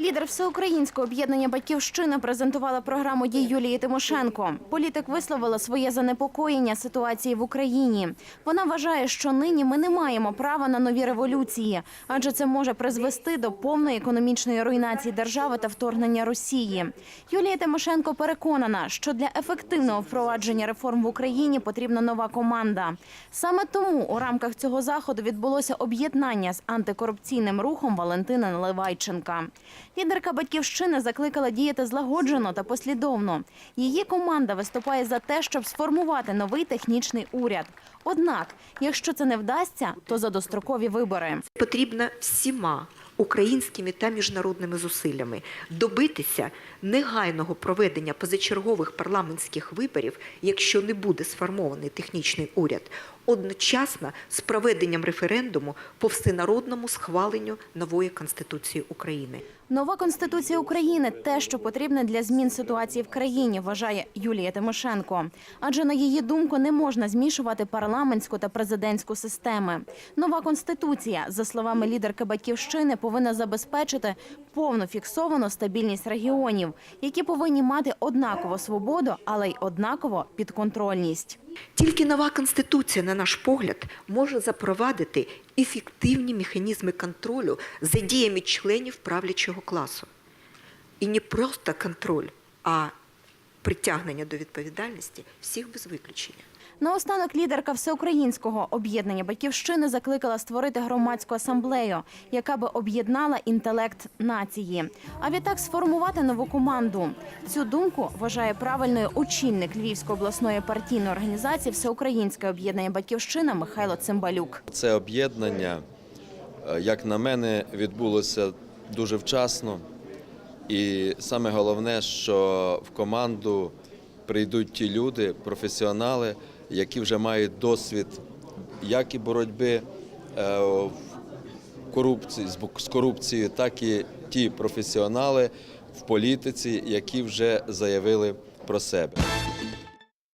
Лідер всеукраїнського об'єднання Батьківщина презентувала програму дій Юлії Тимошенко. Політик висловила своє занепокоєння ситуації в Україні. Вона вважає, що нині ми не маємо права на нові революції, адже це може призвести до повної економічної руйнації держави та вторгнення Росії. Юлія Тимошенко переконана, що для ефективного впровадження реформ в Україні потрібна нова команда. Саме тому у рамках цього заходу відбулося об'єднання з антикорупційним рухом Валентина Наливайченка. Лідерка батьківщини закликала діяти злагоджено та послідовно. Її команда виступає за те, щоб сформувати новий технічний уряд. Однак, якщо це не вдасться, то за дострокові вибори. Потрібно всіма українськими та міжнародними зусиллями добитися негайного проведення позачергових парламентських виборів, якщо не буде сформований технічний уряд, одночасно з проведенням референдуму по всенародному схваленню нової конституції України. Нова конституція України те, що потрібне для змін ситуації в країні, вважає Юлія Тимошенко. Адже на її думку не можна змішувати парламентську та президентську системи. Нова конституція, за словами лідерки батьківщини, повинна забезпечити повну фіксовану стабільність регіонів, які повинні мати однакову свободу, але й однаково підконтрольність. Тільки нова конституція, на наш погляд, може запровадити ефективні механізми контролю за діями членів правлячого класу. І не просто контроль, а притягнення до відповідальності всіх без виключення. Наостанок лідерка всеукраїнського об'єднання батьківщини закликала створити громадську асамблею, яка би об'єднала інтелект нації. А відтак сформувати нову команду. Цю думку вважає правильною очільник Львівської обласної партійної організації Всеукраїнське об'єднання батьківщина Михайло Цимбалюк. Це об'єднання, е, як на мене, відбулося дуже вчасно. І саме головне, що в команду прийдуть ті люди, професіонали, які вже мають досвід як і боротьби е, в корупції, з корупцією, так і ті професіонали в політиці, які вже заявили про себе.